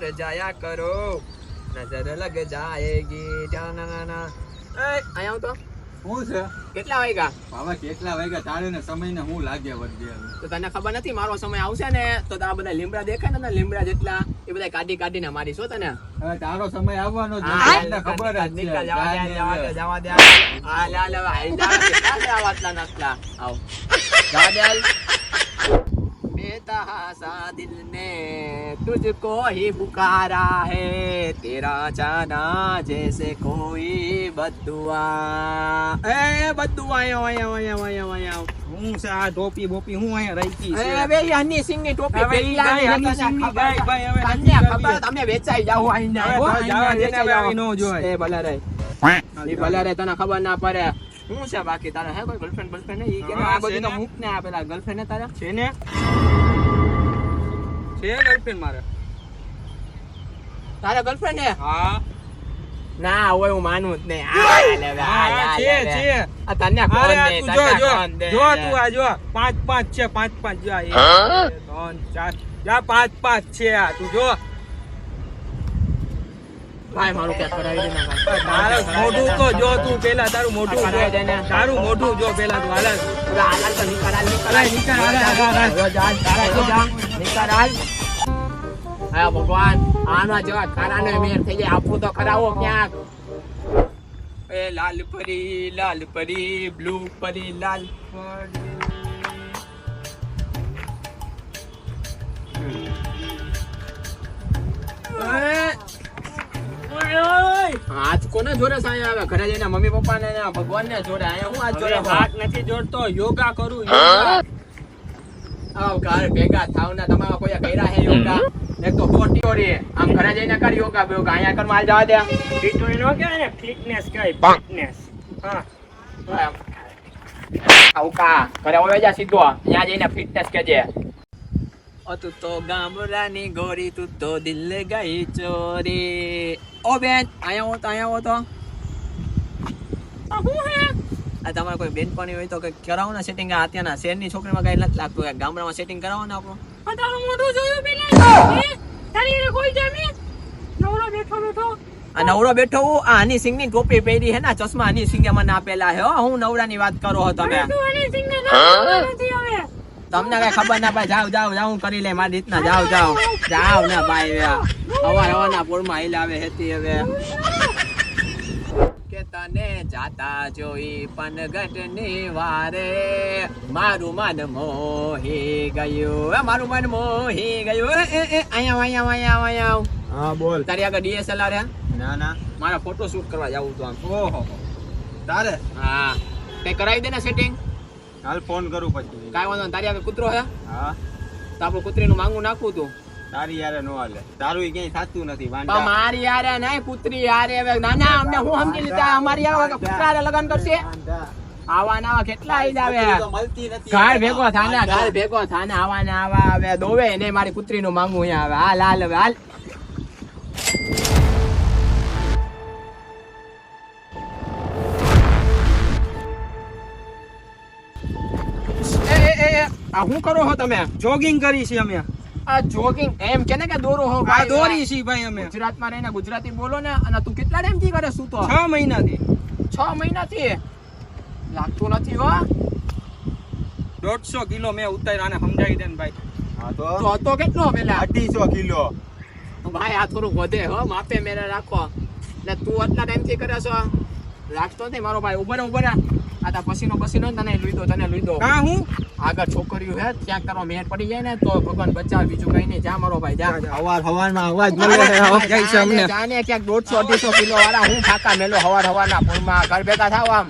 તૈયાર જાયા કરો. નજર લગ જાયેગી. ના ના ના. અહીંયા તો. શું છે? કેટલા વાગ્યા? બાબા કેટલા વાગ્યા? તારે ને સમય ને હું લાગ્યા વર્ગે તો તને ખબર નથી મારો સમય આવશે ને તો તારા બધા લીમડા દેખાય ને લીમડા જેટલા એ બધા કાઢી કાઢીને મારી છો તને. હવે તારો સમય આવવાનો છે તને ખબર જ છે. જવા દે જવા દે આ લા લા હાલ જા કેટલા આવ. જવા દે હાલ. बेतहासा दिल ने तुझको ही पुकारा है तेरा जाना जैसे कोई बदुआ ए बदुआ आयो आयो आयो आयो आयो હું છે આ ટોપી બોપી હું અહીંયા રહી એ છે બે હની સિંહ ની ટોપી હવે ઈ પહેરી ગાય, આવી હની સિંહ ની ખબર ગાય, ભાઈ, હવે તમને નક્કી ખબર કરીએ. તમે વેચાઈ જાઓ આઈને હવે હો, તો આઈને જવા દે ને, વેચાઈ હવે જાઓ. આવી નો જોવાય. એ ભલે રે ઈ ભલે રે તને ખબર ના પડે શું છે બાકી તારે હે કોઈ ગર્લફ્રેન્ડ ગર્લફ્રેન્ડ ઈ કે હા, આ બધું છે તો ને. મૂક ને આ પેલા ગર્લફ્રેન્ડ ને તારા છે ને છે ગર્લફ્રેન્ડ મારે. તારા ગર્લફ્રેન્ડ છે? હા. ના હોય હું માનું જ નહીં. આ લે હવે, આ લે, આ હા, લે, છે. છે આ તને કોણ દે, જો જો. જો તું આ જો. પાંચ પાંચ છે પાંચ પાંચ. જો આ એક, બે, ત્રણ ચાર. જા પાંચ પાંચ છે આ. તું જો. ભાઈ મારું ક્યાંક કરાવી દે તારું મોઢું તો જો તું પેલા તારું મોઢું તારું મોઢું જો પેલા તું હાલ. તો નીકળ, હાલ, નીકળ, નીકળ, હાલ, હાલ, હાલ, હાલ. રોજ હાલ, તારા જો જા, હાલ. હા ભગવાન આના જેવા ખારાનો મેર થઈ જાય. આપવું તો ખરાવો ક્યાંક? એ લાલ પરી લાલ પરી બ્લુ પરી લાલ પરી. હાથ કોને જોડે સાંઈ આવે? ઘરે જઈને મમ્મી પપ્પા ને ભગવાન ને જોડે અહીંયા હું હાથ જોડે હાથ નથી જોડતો. યોગા કરું યોગા. ઘર ભેગા થાવ ને તમારા કોઈ કર્યા હે યોગા? એક તો ખોટી ઓરી આમ ઘરે જઈને કર યોગા યોગા અહીંયા કર માલ જવા દે. ફિટનેસ નો કે ને ફિટનેસ કહેવાય ફિટનેસ હા. આવું કા? ઘરે હોય જા સીધો. અહીંયા જઈને ફિટનેસ કેજે ઓ તું તો ગામડાની ગોરી તું તો દિલ ગઈ ચોરી. ઓ બેન આયા હો તો અહીંયા હો તો. હું હે? આ તમારે કોઈ બેનપણી હોય તો કંઈક કરાવો ને સેટિંગ આ અત્યારના શહેરની છોકરીમાં કઈ નથી લાગતું. કે ગામડામાં સેટિંગ કરાવો ને આપણું. તારું મોઢું જોયું પેલા? તારી કોઈ જામી? નવરો બેઠો બેઠો. આ નવરો બેઠો હું. આ હની સિંહની ટોપી પહેરી હે ના. ચશ્મા હની સિંગે મને આપેલા હે હું નવરા ની વાત કરો હો? તમે તમને કઈ ખબર ના ભાઈ જાવ જાવ જાવ હું કરી લે મારી રીતના. જાવ જાવ જાવ ને ભાઈ હવે અવાર હવાના પોળમાં હિલાવે હેતી હવે. તને જાતા જોઈ પનગટની વારે. મારું મન મોહી ગયું. એ મારું મન મોહી ગયું. એ એ એ અહીંયા અહીંયા અહીંયા આવ, અહીંયા હા બોલ. તારી આગળ ડીએસએલઆર હે? ના ના. મારા ફોટો શૂટ કરવા જાવું તો આમ. ઓહો. તારે? હા. તે કરાવી દે ને સેટિંગ હાલ ફોન કરું પછી. કાંઈ વાંધો નહીં. તારી આગળ કૂતરો હે? હા. તો આપણું કૂતરીનું માંગુ નાખવું તું. તારી યારે નો હાલે. તારું ક્યાંય થાતું નથી મારી યારે નહીં કૂતરી યારે હવે. ના ના અમને હું સમજી લીધા? અમારી આવા કે લગન કરશે? આવા ને કેટલા જ આવે તો મળતી નથી. ઘર ભેગો થાને ઘર ભેગો થાને આવા ને આવા આવે દોવે ને મારી કૂતરીનું માંગવું અહીંયા આવે. હાલ હાલ હવે હાલ. આ શું કરો છો તમે? જોગિંગ કરી છે અમે. આ જોગિંગ એમ કે ને કે દોરો હો આ ભાઈ દોરી છી ભાઈ અમે. ગુજરાતમાં રહીને ગુજરાતી બોલો ને અને તું કેટલા ટાઈમથી કરે શું તો? છ મહિનાથી. છ મહિનાથી? લાગતું નથી હો. 150 કિલો મેં ઉતાર્યો અને સમજાવી દે ને ભાઈ. હા તો? તો હતો કેટલો પેલા? અઢીસો કિલો. ભાઈ આ થોડું વધે હો માપે મેરે રાખો. ને તું આટલા ટાઈમથી કરે છો? રાખતો નથી મારો ભાઈ ઊભો રે ઊભો આ તા પસીનો પસીનો તને તને લીધો તને લીધો હા હું? આગળ છોકરીઓ હે ત્યાં કરો મેર પડી જાય ને તો ભગવાન બચાવ. બીજું કઈ નહીં. જા મારો ભાઈ જા. હવાર હવારમાં અવાજ જાય છે અમને. જાને ક્યાંક દોઢસો અઢીસો કિલો વાળા હું ખાતા મેલો હવાર હવારના પૂરમાં ઘર ભેગા થાવ આમ.